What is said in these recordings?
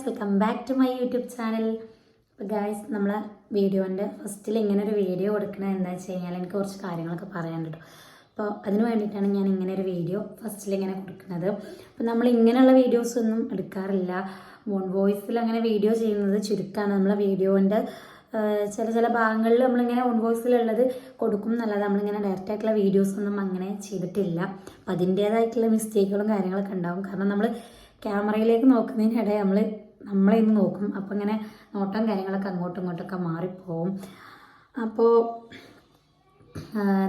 Guys welcome back to my YouTube channel അപ്പോൾ guys നമ്മളെ വീഡിയോന്റെ ഫസ്റ്റിൽ ഇങ്ങനെ ഒരു വീഡിയോ കൊടുക്കണത് എന്താ വെച്ച് കഴിഞ്ഞാൽ എനിക്ക് കുറച്ച് കാര്യങ്ങളൊക്കെ പറയാൻ കേട്ടോ അപ്പോൾ അതിന് വേണ്ടിയിട്ടാണ് ഞാൻ ഇങ്ങനെ ഒരു വീഡിയോ ഫസ്റ്റിൽ ഇങ്ങനെ കൊടുക്കുന്നത്. അപ്പോൾ നമ്മൾ ഇങ്ങനെയുള്ള വീഡിയോസ് ഒന്നും എടുക്കാറില്ല. വോൺ വോയിസിൽ അങ്ങനെ വീഡിയോ ചെയ്യുന്നത് ചുരുക്കമാണ് നമ്മളെ വീഡിയോന്റെ ചില ചില ഭാഗങ്ങളിൽ നമ്മളിങ്ങനെ ഓൺ വോയിസിലുള്ളത് കൊടുക്കും എന്നല്ലാതെ നമ്മളിങ്ങനെ ഡയറക്റ്റ് ആയിട്ടുള്ള വീഡിയോസ് ഒന്നും അങ്ങനെ ചെയ്തിട്ടില്ല. അപ്പം അതിന്റേതായിട്ടുള്ള മിസ്റ്റേക്കുകളും കാര്യങ്ങളൊക്കെ ഉണ്ടാവും. കാരണം നമ്മൾ ക്യാമറയിലേക്ക് നോക്കുന്നതിനിടെ നമ്മൾ നമ്മളെ ഇന്ന് നോക്കും. അപ്പം ഇങ്ങനെ നോട്ടം കാര്യങ്ങളൊക്കെ അങ്ങോട്ടും ഇങ്ങോട്ടൊക്കെ മാറിപ്പോവും. അപ്പോൾ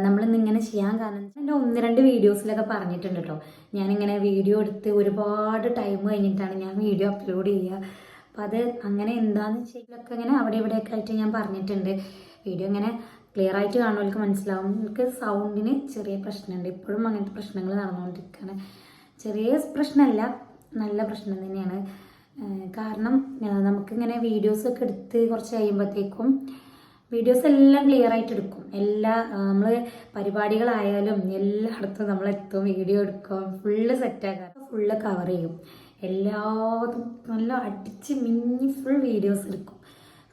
നമ്മളിന്ന് ഇങ്ങനെ ചെയ്യാൻ കാരണം എന്റെ ഒന്ന് രണ്ട് വീഡിയോസിലൊക്കെ പറഞ്ഞിട്ടുണ്ട് കേട്ടോ ഞാനിങ്ങനെ വീഡിയോ എടുത്ത് ഒരുപാട് ടൈം കഴിഞ്ഞിട്ടാണ് ഞാൻ വീഡിയോ അപ്ലോഡ് ചെയ്യുക അപ്പോൾ അത് അങ്ങനെ എന്താണെന്ന് വെച്ചാലൊക്കെ ഇങ്ങനെ അവിടെ ഇവിടെയൊക്കെ ആയിട്ട് ഞാൻ പറഞ്ഞിട്ടുണ്ട്. വീഡിയോ ഇങ്ങനെ ക്ലിയർ ആയിട്ട് കാണുന്നവർക്ക് മനസ്സിലാവും. എനിക്ക് സൗണ്ടിന് ചെറിയ പ്രശ്നമുണ്ട് ഇപ്പോഴും അങ്ങനത്തെ പ്രശ്നങ്ങൾ നടന്നുകൊണ്ടിരിക്കുകയാണ് ചെറിയ പ്രശ്നമല്ല നല്ല പ്രശ്നം തന്നെയാണ്. കാരണം നമുക്കിങ്ങനെ വീഡിയോസ് ഒക്കെ എടുത്ത് കുറച്ച് കഴിയുമ്പോഴത്തേക്കും വീഡിയോസ് എല്ലാം ക്ലിയർ ആയിട്ട് എടുക്കും. എല്ലാ നമ്മൾ പരിപാടികളായാലും എല്ലായിടത്തും നമ്മൾ എത്തും വീഡിയോ എടുക്കും ഫുള്ള് സെറ്റാക്കാം ഫുള്ള് കവർ ചെയ്യും. എല്ലാതും നല്ല അടിച്ച് മിന്നി ഫുൾ വീഡിയോസ് എടുക്കും.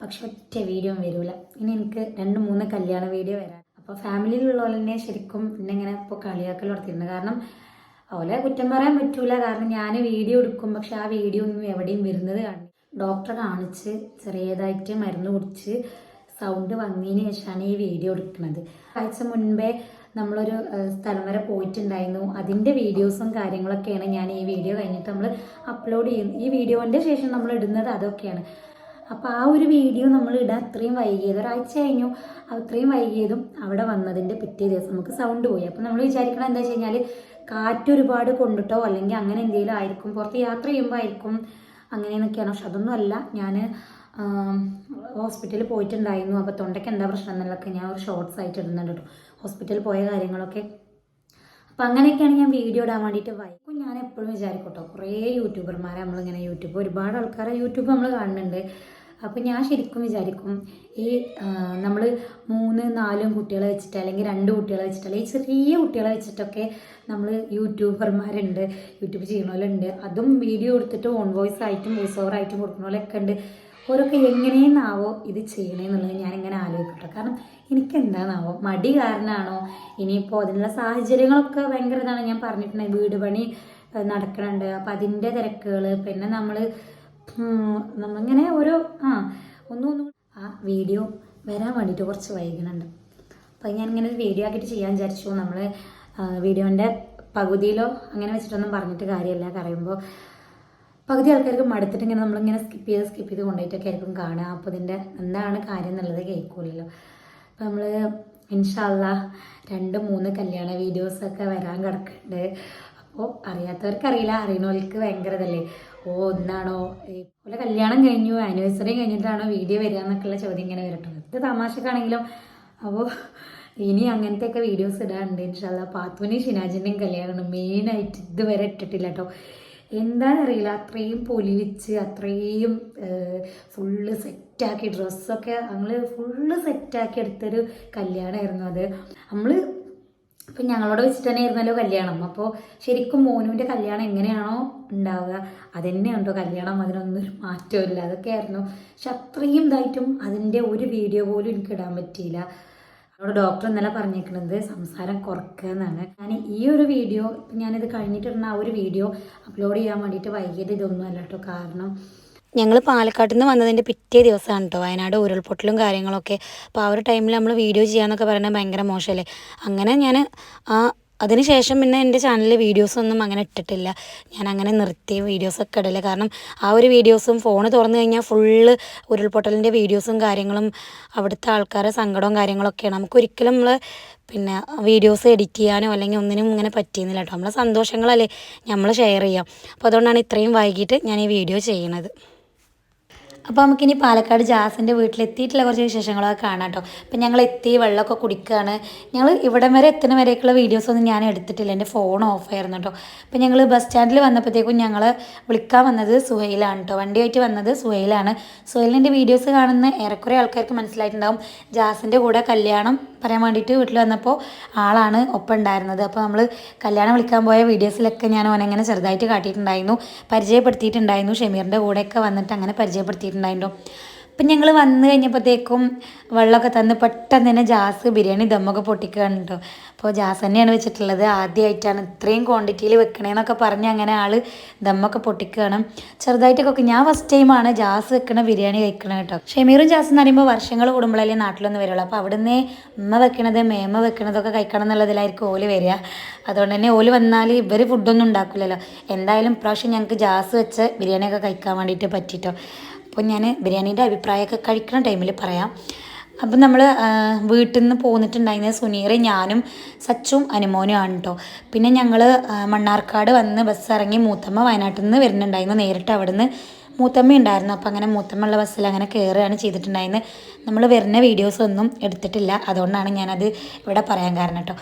പക്ഷെ ഒറ്റ വീഡിയോ വരില്ല ഇനി എനിക്ക് രണ്ട് മൂന്ന് കല്യാണ വീഡിയോ വരാം അപ്പോൾ ഫാമിലിയിലുള്ളവരെ തന്നെ ശരിക്കും എന്നെ ഇങ്ങനെ ഇപ്പോൾ കളിയാക്കൽ നടത്തിയിട്ടുണ്ട്. കാരണം അവലെ കുറ്റം പറയാൻ പറ്റൂല. കാരണം ഞാൻ വീഡിയോ എടുക്കും. പക്ഷെ ആ വീഡിയോ ഒന്നും എവിടെയും വരുന്നത് കാണും ഡോക്ടറെ കാണിച്ച് ചെറിയതായിട്ട് മരുന്ന് കുടിച്ച് സൗണ്ട് വന്നതിന് ശേഷമാണ് ഈ വീഡിയോ എടുക്കുന്നത്. ആഴ്ച മുൻപേ നമ്മളൊരു സ്ഥലം വരെ പോയിട്ടുണ്ടായിരുന്നു. അതിന്റെ വീഡിയോസും കാര്യങ്ങളൊക്കെയാണ് ഞാൻ ഈ വീഡിയോ കഴിഞ്ഞിട്ട് നമ്മൾ അപ്ലോഡ് ചെയ്യുന്നത്. ഈ വീഡിയോന്റെ ശേഷം നമ്മൾ ഇടുന്നത് അതൊക്കെയാണ്. അപ്പോൾ ആ ഒരു വീഡിയോ നമ്മൾ ഇടാൻ അത്രയും വൈകിയത് ഒരാഴ്ച കഴിഞ്ഞു. അത്രയും വൈകിയതും അവിടെ വന്നതിന്റെ പിറ്റേ ദിവസം നമുക്ക് സൗണ്ട് പോയി. അപ്പോൾ നമ്മൾ വിചാരിക്കണം എന്താ വെച്ച് കഴിഞ്ഞാൽ കാറ്റ് ഒരുപാട് കൊണ്ടിട്ടോ അല്ലെങ്കിൽ അങ്ങനെ എന്തെങ്കിലും ആയിരിക്കും. പുറത്ത് യാത്ര ചെയ്യുമ്പോൾ ആയിരിക്കും അങ്ങനെയെന്നൊക്കെയാണ്. പക്ഷെ അതൊന്നും അല്ല. ഞാൻ ഹോസ്പിറ്റലിൽ പോയിട്ടുണ്ടായിരുന്നു. അപ്പോൾ തൊണ്ടയ്ക്ക് എന്താ പ്രശ്നം എന്നുള്ളതൊക്കെ ഞാൻ ഒരു ഷോർട്സ് ആയിട്ട് ഇടുന്നുണ്ട് കേട്ടോ. ഹോസ്പിറ്റലിൽ പോയ കാര്യങ്ങളൊക്കെ. അപ്പം അങ്ങനെയൊക്കെയാണ് ഞാൻ വീഡിയോ ഇടാൻ വേണ്ടിയിട്ട് വൈകും ഞാൻ എപ്പോഴും വിചാരിക്കും കേട്ടോ കുറേ യൂട്യൂബർമാരെ നമ്മളിങ്ങനെ യൂട്യൂബ് ഒരുപാട് ആൾക്കാരെ യൂട്യൂബ് നമ്മൾ കാണുന്നുണ്ട്. അപ്പം ഞാൻ ശരിക്കും വിചാരിക്കും ഈ നമ്മൾ മൂന്ന് നാലും കുട്ടികളെ വെച്ചിട്ട് അല്ലെങ്കിൽ രണ്ട് കുട്ടികളെ വെച്ചിട്ട് അല്ലെങ്കിൽ ചെറിയ കുട്ടികളെ വെച്ചിട്ടൊക്കെ നമ്മൾ യൂട്യൂബർമാരുണ്ട് യൂട്യൂബ് ചെയ്യണവരുണ്ട് അതും വീഡിയോ എടുത്തിട്ട് ഓൺ വോയിസ് ആയിട്ടും വോയിസ് ഓവർ ആയിട്ടും കൊടുക്കുന്നവരൊക്കെ ഉണ്ട്. ഓരൊക്കെ എങ്ങനെയെന്നാവോ ഇത് ചെയ്യണേന്നുള്ളത് ഇങ്ങനെ ആലോചിക്കട്ടെ. കാരണം എനിക്ക് എന്താണാവോ മടി കാരണമാണോ ഇനിയിപ്പോൾ അതിനുള്ള സാഹചര്യങ്ങളൊക്കെ ഭയങ്കര ഇതാണ് ഞാൻ പറഞ്ഞിട്ടുണ്ടെങ്കിൽ വീട് പണി നടക്കണുണ്ട്. അപ്പം അതിന്റെ തിരക്കുകൾ പിന്നെ നമ്മൾ നമ്മളിങ്ങനെ ഓരോ ആ ഒന്നും ഒന്നും ആ വീഡിയോ വരാൻ വേണ്ടിയിട്ട് കുറച്ച് വൈകുന്നുണ്ട്. അപ്പം ഞാനിങ്ങനെ ഒരു വീഡിയോ ആക്കിയിട്ട് ചെയ്യാൻ വിചാരിച്ചു. നമ്മൾ വീഡിയോന്റെ പകുതിയിലോ അങ്ങനെ വെച്ചിട്ടൊന്നും പറഞ്ഞിട്ട് കാര്യമില്ല. പറയുമ്പോൾ പകുതി ആൾക്കാർക്ക് മടുത്തിട്ട് ഇങ്ങനെ നമ്മളിങ്ങനെ സ്കിപ്പ് ചെയ്ത് സ്കിപ്പ് ചെയ്ത് കൊണ്ടുപോയിട്ടൊക്കെ ആയിരിക്കും കാണുക. അപ്പോൾ ഇതിന്റെ എന്താണ് കാര്യം എന്നുള്ളത് കേൾക്കൂലല്ലോ. അപ്പം നമ്മൾ ഇൻഷാല്ല രണ്ട് മൂന്ന് കല്യാണ വീഡിയോസൊക്കെ വരാൻ കിടക്കുന്നുണ്ട്. അപ്പോൾ അറിയാത്തവർക്ക് അറിയില്ല അറിയണവർക്ക് ഭയങ്കര ഇതല്ലേ. ഓ ഒന്നാണോ പോലെ കല്യാണം കഴിഞ്ഞു ആനിവേഴ്സറി കഴിഞ്ഞിട്ടാണോ വീഡിയോ വരിക എന്നൊക്കെയുള്ള ചോദ്യം ഇങ്ങനെ വരട്ടെ ഇത് തമാശക്കാണെങ്കിലും അപ്പോൾ ഇനി അങ്ങനത്തെയൊക്കെ വീഡിയോസ് ഇടാറുണ്ട് ഇൻഷാല്ല പാത്തുവിനെയും ഷിനാജിന്റെയും കല്യാണമാണ് മെയിനായിട്ട് ഇതുവരെ ഇട്ടിട്ടില്ല കേട്ടോ എന്താണെന്നറിയില്ല അത്രയും പൊലിവിച്ച് അത്രയും ഫുള്ള് സെറ്റാക്കി ഡ്രസ്സൊക്കെ ഞങ്ങൾ ഫുള്ള് സെറ്റാക്കി എടുത്തൊരു കല്യാണമായിരുന്നു അത്. നമ്മൾ ഇപ്പം ഞങ്ങളോട് വെച്ചിട്ട് തന്നെ ആയിരുന്നല്ലോ കല്യാണം. അപ്പോൾ ശരിക്കും മോനുവിന്റെ കല്യാണം എങ്ങനെയാണോ ഉണ്ടാവുക അതുതന്നെയുണ്ടോ കല്യാണം. അതിനൊന്നും ഒരു അതൊക്കെ അതൊക്കെയായിരുന്നു. പക്ഷെ അത്രയും ഇതായിട്ടും അതിന്റെ ഒരു വീഡിയോ പോലും എനിക്ക് ഇടാൻ പറ്റിയില്ല. അവിടെ ഡോക്ടർ ഇന്നലെ പറഞ്ഞേക്കുന്നത് സംസാരം കുറക്കുക എന്നാണ് ഞാൻ ഈ ഒരു വീഡിയോ ഞാനിത് കഴിഞ്ഞിട്ടിരുന്ന ആ ഒരു വീഡിയോ അപ്ലോഡ് ചെയ്യാൻ വേണ്ടിയിട്ട് വൈകിയത് ഇതൊന്നും അല്ല കേട്ടോ. കാരണം ഞങ്ങൾ പാലക്കാട്ടിൽ നിന്ന് വന്നതിന്റെ പിറ്റേ ദിവസമാണ് കേട്ടോ വയനാട് ഉരുൾപൊട്ടലും കാര്യങ്ങളൊക്കെ. അപ്പോൾ ആ ഒരു ടൈമിൽ നമ്മൾ വീഡിയോ ചെയ്യാന്നൊക്കെ പറയുന്നത് ഭയങ്കര മോശമല്ലേ അങ്ങനെ ഞാൻ ആ അതിന് ശേഷം പിന്നെ എന്റെ ചാനലിൽ വീഡിയോസൊന്നും അങ്ങനെ ഇട്ടിട്ടില്ല. ഞാൻ അങ്ങനെ നിർത്തി വീഡിയോസൊക്കെ ഇടില്ല കാരണം ആ ഒരു വീഡിയോസും ഫോൺ തുറന്നു കഴിഞ്ഞാൽ ഫുള്ള് ഉരുൾപൊട്ടലിന്റെ വീഡിയോസും കാര്യങ്ങളും അവിടുത്തെ ആൾക്കാരെ സങ്കടവും കാര്യങ്ങളൊക്കെയാണ്. നമുക്കൊരിക്കലും നമ്മൾ പിന്നെ വീഡിയോസ് എഡിറ്റ് ചെയ്യാനോ അല്ലെങ്കിൽ ഒന്നിനും ഇങ്ങനെ പറ്റിയിരുന്നില്ല കേട്ടോ നമ്മളെ സന്തോഷങ്ങളല്ലേ നമ്മൾ ഷെയർ ചെയ്യാം. അപ്പോൾ അതുകൊണ്ടാണ് ഇത്രയും വൈകിട്ട് ഞാൻ ഈ വീഡിയോ ചെയ്യണത്. അപ്പോൾ നമുക്കിനി പാലക്കാട് ജാസിന്റെ വീട്ടിലെത്തിയിട്ടുള്ള കുറച്ച് വിശേഷങ്ങളൊക്കെ കാണാം കേട്ടോ. അപ്പം ഞങ്ങൾ എത്തി വെള്ളമൊക്കെ കുടിക്കുകയാണ് ഞങ്ങൾ ഇവിടം വരെ എത്തുന്ന വരെയൊക്കെയുള്ള വീഡിയോസൊന്നും ഞാൻ എടുത്തിട്ടില്ല. എന്റെ ഫോൺ ഓഫായിരുന്നു കേട്ടോ. അപ്പം ഞങ്ങൾ ബസ് സ്റ്റാൻഡിൽ വന്നപ്പോഴത്തേക്കും ഞങ്ങൾ വിളിക്കാൻ വന്നത് സുഹൈലാണ് കേട്ടോ. വണ്ടിയായിട്ട് വന്നത് സുഹൈലാണ്. സുഹൈലിന്റെ വീഡിയോസ് കാണുന്ന ഏറെക്കുറെ ആൾക്കാർക്ക് മനസ്സിലായിട്ടുണ്ടാവും. ജാസിന്റെ കൂടെ കല്യാണം പറയാൻ വേണ്ടിയിട്ട് വീട്ടിൽ വന്നപ്പോൾ ആളാണ് ഒപ്പം ഉണ്ടായിരുന്നത്. അപ്പോൾ നമ്മൾ കല്യാണം വിളിക്കാൻ പോയ വീഡിയോസിലൊക്കെ ഞാൻ ഓനെങ്ങനെ ചെറുതായിട്ട് കാട്ടിയിട്ടുണ്ടായിരുന്നു. പരിചയപ്പെടുത്തിയിട്ടുണ്ടായിരുന്നു. ഷമീറിന്റെ കൂടെയൊക്കെ വന്നിട്ട് അങ്ങനെ പരിചയപ്പെടുത്തിയിട്ടുണ്ടായിരുന്നു അപ്പം ഞങ്ങൾ വന്നു കഴിഞ്ഞപ്പോഴത്തേക്കും വെള്ളമൊക്കെ തന്ന് പെട്ടെന്ന് തന്നെ ജാസ് ബിരിയാണി ദമ്മൊക്കെ പൊട്ടിക്കുകയാണ് അപ്പോൾ ജാസ് തന്നെയാണ് വെച്ചിട്ടുള്ളത്. ആദ്യമായിട്ടാണ് ഇത്രയും ക്വാണ്ടിറ്റിയിൽ വെക്കണേന്നൊക്കെ പറഞ്ഞ് അങ്ങനെ ആൾ ദമ്മൊക്കെ പൊട്ടിക്കുകയാണ് ചെറുതായിട്ടൊക്കെ ഞാൻ ഫസ്റ്റ് ടൈമാണ് ജാസ് വെക്കണ ബിരിയാണി കഴിക്കണ കേട്ടോ. ഷെമീറും ജാസ് എന്ന് പറയുമ്പോൾ വർഷങ്ങൾ കൂടുമ്പോഴല്ലേ നാട്ടിലൊന്നും വരുള്ളൂ. അപ്പോൾ അവിടുന്ന് ഉമ്മ വെക്കണത് മേമ വെക്കണതൊക്കെ കഴിക്കണം എന്നുള്ളതിലായിരിക്കും ഓൽ വരിക അതുകൊണ്ട് തന്നെ ഓൽ വന്നാൽ ഇവർ ഫുഡൊന്നും ഉണ്ടാക്കില്ലല്ലോ എന്തായാലും ഇപ്രാവശ്യം ഞങ്ങൾക്ക് ജാസ് വെച്ച് ബിരിയാണിയൊക്കെ കഴിക്കാൻ വേണ്ടിയിട്ട് പറ്റിട്ടോ. അപ്പോൾ ഞാൻ ബിരിയാണീന്റെ അഭിപ്രായമൊക്കെ കഴിക്കുന്ന ടൈമിൽ പറയാം. അപ്പം നമ്മൾ വീട്ടിൽ നിന്ന് പോന്നിട്ടുണ്ടായിരുന്ന സുനീർ ഞാനും സച്ചും അനുമോനും ആണ് കേട്ടോ പിന്നെ ഞങ്ങൾ മണ്ണാർക്കാട് വന്ന് ബസ് ഇറങ്ങി മൂത്തമ്മ വയനാട്ടിൽ നിന്ന് വരുന്നുണ്ടായിരുന്നു നേരിട്ട് അവിടെ നിന്ന് മൂത്തമ്മ ഉണ്ടായിരുന്നു. അപ്പോൾ അങ്ങനെ മൂത്തമ്മയുള്ള ബസ്സിൽ അങ്ങനെ കയറുകയാണ് ചെയ്തിട്ടുണ്ടായിരുന്നത്. നമ്മൾ വരുന്ന വീഡിയോസ് ഒന്നും എടുത്തിട്ടില്ല. അതുകൊണ്ടാണ് ഞാനത് ഇവിടെ പറയാൻ കാരണം കേട്ടോ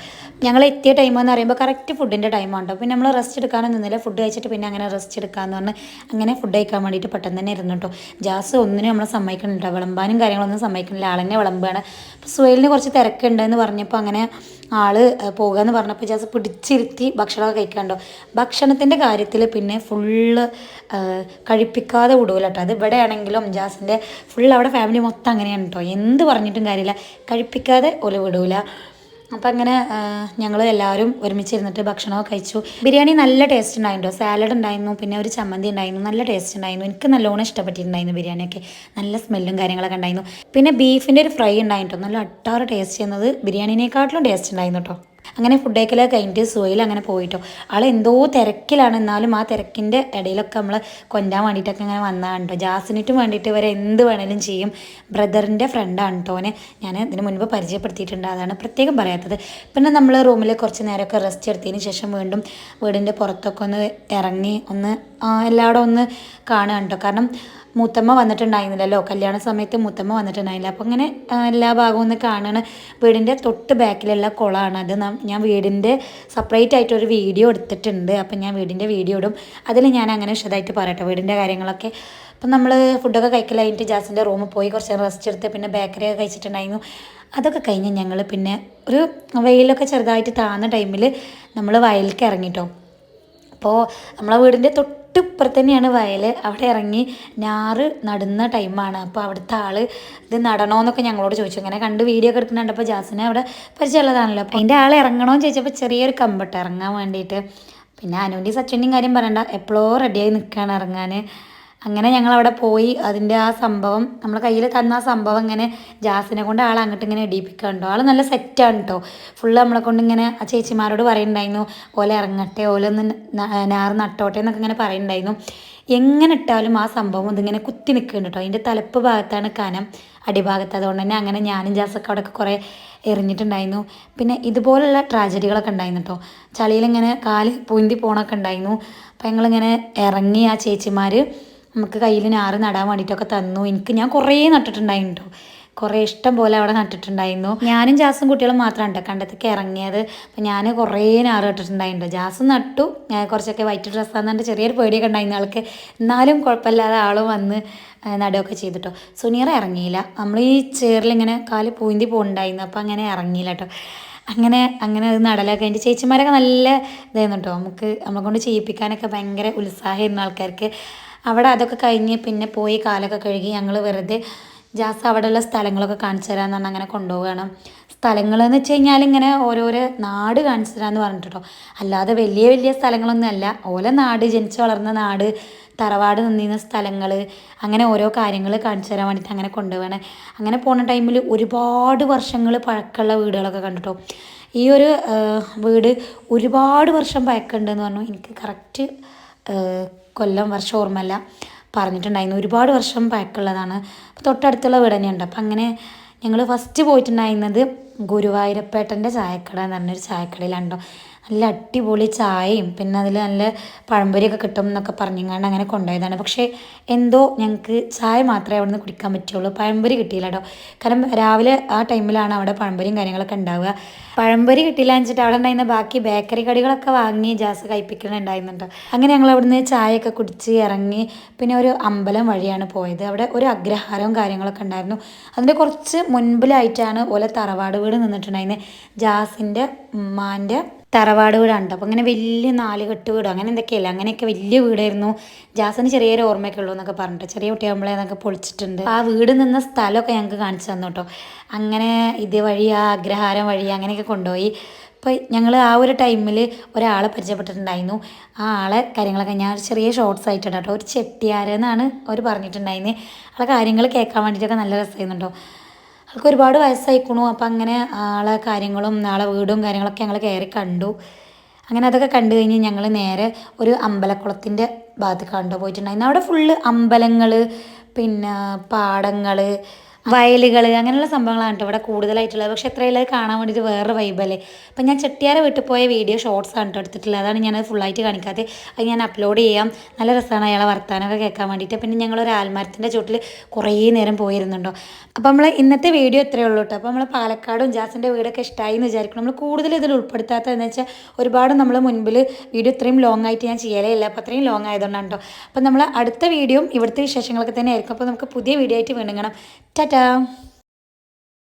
ഞങ്ങൾ എത്തിയ ടൈം എന്ന് പറയുമ്പോൾ കറക്റ്റ് ഫുഡിന്റെ ടൈമാണ് കേട്ടോ പിന്നെ നമ്മൾ റെസ്റ്റ് എടുക്കാനും നിന്നില്ല. ഫുഡ് കഴിച്ചിട്ട് പിന്നെ അങ്ങനെ റെസ്റ്റ് എടുക്കാമെന്ന് പറഞ്ഞ് അങ്ങനെ ഫുഡ് കഴിക്കാൻ വേണ്ടിയിട്ട് പെട്ടെന്ന് തന്നെ ഇരുന്നു കേട്ടോ ജാസ് ഒന്നിനും നമ്മളെ സമ്മതിക്കണില്ല വിളമ്പാനും കാര്യങ്ങളൊന്നും സമ്മതിക്കണില്ല ആളെന്നെ വിളമ്പാണ്. അപ്പോൾ സുഹേലിന് കുറച്ച് തിരക്കുണ്ടെന്ന് പറഞ്ഞപ്പോൾ അങ്ങനെ ആൾ എന്ന് പറഞ്ഞപ്പോൾ ജാസ് പിടിച്ചിരുത്തി ഭക്ഷണമൊക്കെ കഴിക്കാണ്ടോ? ഭക്ഷണത്തിന്റെ കാര്യത്തിൽ പിന്നെ ഫുള്ള് കഴിപ്പിക്കാതെ വിടൂല കേട്ടോ അത് ഇവിടെ ആണെങ്കിലും ജാസിന്റെ ഫുൾ അവിടെ ഫാമിലി മൊത്തം അങ്ങനെയാണ് കേട്ടോ എന്ത് പറഞ്ഞിട്ടും കാര്യമില്ല. കഴിപ്പിക്കാതെ ഒല വിടൂല. അപ്പം അങ്ങനെ ഞങ്ങൾ എല്ലാവരും ഒരുമിച്ചിരുന്നിട്ട് ഭക്ഷണമൊക്കെ കഴിച്ചു. ബിരിയാണി നല്ല ടേസ്റ്റ് ഉണ്ടായിരുന്നു സാലഡ് ഉണ്ടായിരുന്നു പിന്നെ ഒരു ചമ്മന്തി ഉണ്ടായിരുന്നു നല്ല ടേസ്റ്റ് ഉണ്ടായിരുന്നു. എനിക്ക് നല്ലോണം ഇഷ്ടപ്പെട്ടിട്ടുണ്ടായിരുന്നു ബിരിയാണിയൊക്കെ. നല്ല സ്മെല്ലും കാര്യങ്ങളൊക്കെ ഉണ്ടായിരുന്നു. പിന്നെ ബീഫിന്റെ ഒരു ഫ്രൈ ഉണ്ടായിട്ടോ? നല്ല അട്ടാറ് ടേസ്റ്റ് ചെയ്യുന്നത് ബിരിയാണിനേക്കാട്ടിലും ടേസ്റ്റ് ഉണ്ടായിരുന്നു കേട്ടോ അങ്ങനെ ഫുഡ് കഴിക്കലൊക്കെ കഴിഞ്ഞിട്ട് സുഹയിൽ അങ്ങനെ പോയിട്ടോ. ആൾ എന്തോ തിരക്കിലാണ്. എന്നാലും ആ തിരക്കിന്റെ ഇടയിലൊക്കെ നമ്മൾ കൊല്ലാൻ വേണ്ടിയിട്ടൊക്കെ അങ്ങനെ വന്നതാണ് കേട്ടോ ജാസിനിട്ടും വേണ്ടിയിട്ട് ഇവരെ എന്ത് വേണേലും ചെയ്യും. ബ്രദറിന്റെ ഫ്രണ്ടാണ് കേട്ടോനെ ഞാൻ ഇതിന് മുൻപ് പരിചയപ്പെടുത്തിയിട്ടുണ്ട്. അതാണ് പ്രത്യേകം പറയാത്തത്. പിന്നെ നമ്മൾ റൂമിൽ കുറച്ച് നേരമൊക്കെ റെസ്റ്റ് എടുത്തതിന് ശേഷം വീണ്ടും വീടിന്റെ പുറത്തൊക്കെ ഒന്ന് ഇറങ്ങി ഒന്ന് എല്ലായിടും ഒന്ന് കാണുക കേട്ടോ കാരണം മൂത്തമ്മ വന്നിട്ടുണ്ടായിരുന്നില്ലല്ലോ. കല്യാണ സമയത്ത് മുത്തമ്മ വന്നിട്ടുണ്ടായില്ല അപ്പോൾ അങ്ങനെ എല്ലാ ഭാഗവും ഒന്ന് കാണുകയാണ് വീടിന്റെ തൊട്ട് ബാക്കിലുള്ള കുളമാണ് അത്. ഞാൻ വീടിന്റെ സെപ്പറേറ്റ് ആയിട്ട് ഒരു വീഡിയോ എടുത്തിട്ടുണ്ട്. അപ്പം ഞാൻ വീടിന്റെ വീഡിയോ ഇടും. അതിൽ ഞാൻ അങ്ങനെ വിശദമായിട്ട് പറയട്ടെ. വീടിന്റെ കാര്യങ്ങളൊക്കെ. അപ്പം നമ്മൾ ഫുഡൊക്കെ കഴിക്കൽ കഴിഞ്ഞിട്ട് ജാസിന്റെ റൂമിൽ പോയി. കുറച്ച് നേരം റെസ്റ്റ് എടുത്ത് പിന്നെ ബേക്കറി ഒക്കെ കഴിച്ചിട്ടുണ്ടായിരുന്നു. അതൊക്കെ കഴിഞ്ഞ് ഞങ്ങൾ പിന്നെ ഒരു വെയിലൊക്കെ ചെറുതായിട്ട് താന്ന ടൈമിൽ നമ്മൾ വയലിലേക്ക് ഇറങ്ങിട്ടോ. അപ്പോൾ നമ്മളെ വീടിന്റെ തൊട്ട് ഇപ്പുറത്ത് തന്നെയാണ് വയൽ അവിടെ ഇറങ്ങി ഞാറ് നടുന്ന ടൈമാണ് അപ്പോൾ അവിടുത്തെ ആൾ ഇത് നടണോന്നൊക്കെ ഞങ്ങളോട് ചോദിച്ചു. അങ്ങനെ കണ്ട് വീഡിയോ ഒക്കെ എടുക്കുന്നുണ്ടപ്പോൾ ജാസിനെ അവിടെ പരിചയമുള്ളതാണല്ലോ. അപ്പോൾ അതിന്റെ ആൾ ഇറങ്ങണമെന്ന് ചോദിച്ചപ്പോൾ ചെറിയൊരു കമ്പട്ട് ഇറങ്ങാൻ വേണ്ടിയിട്ട്. പിന്നെ അനുവിന്റെയും സച്ചിന്റെയും കാര്യം പറയണ്ട. എപ്പോഴോ റെഡിയായി നിൽക്കുകയാണ് ഇറങ്ങാൻ അങ്ങനെ ഞങ്ങൾ അവിടെ പോയി അതിന്റെ ആ സംഭവം നമ്മളെ കയ്യിൽ തന്ന ആ സംഭവം ഇങ്ങനെ ജാസിനെ കൊണ്ട് ആൾ അങ്ങോട്ട് ഇങ്ങനെ ഇടിയിപ്പിക്കുന്നുണ്ടോ ആൾ നല്ല സെറ്റാണ് കേട്ടോ. ഫുള്ള് നമ്മളെ കൊണ്ട് ഇങ്ങനെ ആ ചേച്ചിമാരോട് പറയുന്നുണ്ടായിരുന്നു ഓല ഇറങ്ങട്ടെ ഓലൊന്ന് നാറ് നട്ടോട്ടെ എന്നൊക്കെ ഇങ്ങനെ പറയുന്നുണ്ടായിരുന്നു. എങ്ങനെ ഇട്ടാലും ആ സംഭവം ഇതിങ്ങനെ കുത്തി നിൽക്കുന്നുണ്ട് കേട്ടോ. അതിന്റെ തലപ്പ് ഭാഗത്താണ് കനം അടിഭാഗത്ത്. അതുകൊണ്ട് തന്നെ അങ്ങനെ ഞാനും ജാസൊക്കെ അവിടെ കുറേ എറിഞ്ഞിട്ടുണ്ടായിരുന്നു. പിന്നെ ഇതുപോലുള്ള ട്രാജഡികളൊക്കെ ഉണ്ടായിരുന്നു കേട്ടോ. ചളിയിലിങ്ങനെ കാൽ പൂന്തി പോണൊക്കെ ഉണ്ടായിരുന്നു. അപ്പം ഞങ്ങളിങ്ങനെ ഇറങ്ങി ആ ചേച്ചിമാർ നമുക്ക് കയ്യിൽ ഞാറ് നടാൻ വേണ്ടിയിട്ടൊക്കെ തന്നു. എനിക്ക് ഞാൻ കുറേ നട്ടിട്ടുണ്ടായിരുന്നു. കുറേ ഇഷ്ടം പോലെ അവിടെ നട്ടിട്ടുണ്ടായിരുന്നു. ഞാനും ജാസും കുട്ടികളും മാത്രമാണ് കേട്ടോ കണ്ടത്തേക്ക് ഇറങ്ങിയത്. അപ്പം ഞാൻ കുറേ ഞാറ് നട്ടിട്ടുണ്ടായിരുന്നു. ജാസും നട്ടു. കുറച്ചൊക്കെ വൈറ്റ് ഡ്രസ്സാന്ന് ചെറിയൊരു പേടിയൊക്കെ ഉണ്ടായിരുന്നു ആൾക്ക്. എന്നാലും കുഴപ്പമില്ലാതെ ആൾ വന്ന് നടുകയൊക്കെ ചെയ്തിട്ടോ. സുനീറ ഇറങ്ങിയില്ല. നമ്മൾ ഈ ചേറിലിങ്ങനെ കാൽ പൂന്തി പോകുന്നുണ്ടായിരുന്നു അപ്പോൾ അങ്ങനെ ഇറങ്ങിയില്ല കേട്ടോ. അങ്ങനെ അങ്ങനെ അത് നടലൊക്കെ എന്റെ ചേച്ചിമാരൊക്കെ നല്ല ഇതായിരുന്നു കേട്ടോ. നമുക്ക് നമ്മളെ കൊണ്ട് ചെയ്യിപ്പിക്കാനൊക്കെ ഭയങ്കര ഉത്സാഹമായിരുന്നു ആൾക്കാർക്ക്. അവിടെ അതൊക്കെ കഴിഞ്ഞ് പിന്നെ പോയി കാലൊക്കെ കഴുകി ഞങ്ങൾ വെറുതെ ജാസ് അവിടെയുള്ള സ്ഥലങ്ങളൊക്കെ കാണിച്ചു തരാമെന്ന് പറഞ്ഞാൽ അങ്ങനെ കൊണ്ടുപോവുകയാണ്. സ്ഥലങ്ങളെന്ന് വെച്ച് കഴിഞ്ഞാൽ ഇങ്ങനെ ഓരോരോ നാട് കാണിച്ചു തരാമെന്ന് പറഞ്ഞിട്ടോ അല്ലാതെ വലിയ വലിയ സ്ഥലങ്ങളൊന്നും അല്ല. ഓല നാട് ജനിച്ചു വളർന്ന നാട് തറവാട് നിന്നിരുന്ന സ്ഥലങ്ങൾ അങ്ങനെ ഓരോ കാര്യങ്ങൾ കാണിച്ചു തരാൻ വേണ്ടിയിട്ട് അങ്ങനെ കൊണ്ടുപോകണേ അങ്ങനെ പോണ ടൈമിൽ ഒരുപാട് വർഷങ്ങൾ പഴക്കമുള്ള വീടുകളൊക്കെ കണ്ടിട്ടോ? ഈ ഒരു വീട് ഒരുപാട് വർഷം പഴക്കമുണ്ടെന്ന് പറഞ്ഞു. എനിക്ക് കറക്റ്റ് കൊല്ലം വർഷം ഓർമ്മല്ല പറഞ്ഞിട്ടുണ്ടായിരുന്നു. ഒരുപാട് വർഷം പഴക്കുള്ളതാണ് അപ്പോൾ തൊട്ടടുത്തുള്ള വീട് തന്നെയുണ്ട്. അപ്പം അങ്ങനെ ഞങ്ങൾ ഫസ്റ്റ് പോയിട്ടുണ്ടായിരുന്നത് ഗുരുവായൂരപ്പേട്ടന്റെ ചായക്കട എന്ന് പറഞ്ഞൊരു ചായക്കടയിലാണ് കേട്ടോ നല്ല അടിപൊളി ചായയും പിന്നെ അതിൽ നല്ല പഴംപൊരിയൊക്കെ കിട്ടും എന്നൊക്കെ പറഞ്ഞിങ്ങാണ്ട് അങ്ങനെ കൊണ്ടുപോയതാണ്. പക്ഷേ എന്തോ ഞങ്ങൾക്ക് ചായ മാത്രമേ അവിടെ നിന്ന് കുടിക്കാൻ പറ്റുള്ളൂ. പഴംപൊരി കിട്ടിയില്ല കേട്ടോ കാരണം രാവിലെ ആ ടൈമിലാണ് അവിടെ പഴംപൊരിയും കാര്യങ്ങളൊക്കെ ഉണ്ടാവുക. പഴംപൊരി കിട്ടിയില്ല എന്ന് വെച്ചിട്ട് അവിടെ ഉണ്ടായിരുന്ന ബാക്കി ബേക്കറി കടികളൊക്കെ വാങ്ങി ജാസ് കഴിപ്പിക്കണുണ്ടായിരുന്നുണ്ട് അങ്ങനെ ഞങ്ങൾ അവിടുന്ന് ചായയൊക്കെ കുടിച്ച് ഇറങ്ങി പിന്നെ ഒരു അമ്പലം വഴിയാണ് പോയത്. അവിടെ ഒരു അഗ്രഹാരവും കാര്യങ്ങളൊക്കെ ഉണ്ടായിരുന്നു. അതിന്റെ കുറച്ച് മുൻപിലായിട്ടാണ് ഓലെ തറവാട് വീട് നിന്നിട്ടുണ്ടായിരുന്നത് ജാസിന്റെ ഉമ്മാന്റെ തറവാട് വീടാണ്. അപ്പോൾ അങ്ങനെ വലിയ നാലുകെട്ട് വീട് അങ്ങനെ എന്തൊക്കെയല്ല? അങ്ങനെയൊക്കെ വലിയ വീടായിരുന്നു. ജാസിന് ചെറിയൊരു ഓർമ്മയൊക്കെ ഉള്ളൂ എന്നൊക്കെ പറഞ്ഞിട്ട്. ചെറിയ കുട്ടിയാകുമ്പോഴേ അതൊക്കെ പൊളിച്ചിട്ടുണ്ട്. ആ വീട് നിന്ന സ്ഥലമൊക്കെ ഞങ്ങൾക്ക് കാണിച്ചു തന്നു കേട്ടോ. അങ്ങനെ ഇത് വഴി ആ അഗ്രഹാരം വഴി അങ്ങനെയൊക്കെ കൊണ്ടുപോയി. അപ്പോൾ ഞങ്ങൾ ആ ഒരു ടൈമിൽ ഒരാളെ പരിചയപ്പെട്ടിട്ടുണ്ടായിരുന്നു. ആ ആളെ കാര്യങ്ങളൊക്കെ ഞാൻ ചെറിയ ഷോർട്സ് ആയിട്ടുണ്ട് കേട്ടോ ഒരു ചെട്ടിയാരെന്നാണ് അവർ പറഞ്ഞിട്ടുണ്ടായിരുന്നത് ആളെ കാര്യങ്ങൾ കേൾക്കാൻ വേണ്ടിയിട്ടൊക്കെ നല്ല രസമായിരുന്നു കേട്ടോ. ആൾക്ക് ഒരുപാട് വയസ്സായിക്കണു. അപ്പം അങ്ങനെ ആളെ കാര്യങ്ങളും ആളെ വീടും കാര്യങ്ങളൊക്കെ ഞങ്ങൾ കയറി കണ്ടു. അങ്ങനെ അതൊക്കെ കണ്ടു കഴിഞ്ഞ് ഞങ്ങൾ നേരെ ഒരു അമ്പലക്കുളത്തിന്റെ ഭാഗത്ത് കണ്ടു പോയിട്ടുണ്ടായിരുന്നു അവിടെ ഫുള്ള് അമ്പലങ്ങൾ പിന്നെ പാടങ്ങൾ വയലുകൾ അങ്ങനെയുള്ള സംഭവങ്ങളാണ് കേട്ടോ ഇവിടെ കൂടുതലായിട്ടുള്ളത്. പക്ഷേ എത്രയല്ലേ കാണാൻ വേണ്ടിയിട്ട് വേറെ വൈബല്ലേ അപ്പം ഞാൻ ചെട്ടിയാരെ വീട്ടിൽ പോയ വീഡിയോ ഷോർട്സ് ആണ് കേട്ടോ എടുത്തിട്ടുള്ളത്. അതാണ് ഞാനത് ഫുള്ളായിട്ട് കാണിക്കാതെ അത് ഞാൻ അപ്ലോഡ് ചെയ്യാം. നല്ല രസമാണ് അയാളെ വർത്താനമൊക്കെ കേൾക്കാൻ വേണ്ടിയിട്ട്. പിന്നെ ഞങ്ങളൊരു ആൽമരത്തിന്റെ ചുവട്ടിൽ കുറേ നേരം പോയിരുന്നുണ്ടോ. അപ്പോൾ നമ്മൾ ഇന്നത്തെ വീഡിയോ ഇത്രയേ ഉള്ളൂ കേട്ടോ. അപ്പോൾ നമ്മൾ പാലക്കാടും ജാസിന്റെ വീടൊക്കെ ഇഷ്ടമായി എന്ന് വിചാരിക്കണം നമ്മൾ കൂടുതൽ ഇതിൽ ഉൾപ്പെടുത്താത്തതെന്ന് വെച്ചാൽ ഒരുപാട് നമ്മൾ മുൻപിൽ വീഡിയോ ഇത്രയും ലോങ് ആയിട്ട് ഞാൻ ചെയ്യലേ ഇല്ല. അപ്പോൾ അത്രയും ലോങ് ആയതുകൊണ്ടാണ് കേട്ടോ. അപ്പോൾ നമ്മൾ അടുത്ത വീഡിയോയും ഇവിടുത്തെ വിശേഷങ്ങളൊക്കെ തന്നെ ആയിരിക്കും അപ്പോൾ നമുക്ക് പുതിയ വീഡിയോ ആയിട്ട് വീണ്ടും കാണാം. ടാറ്റ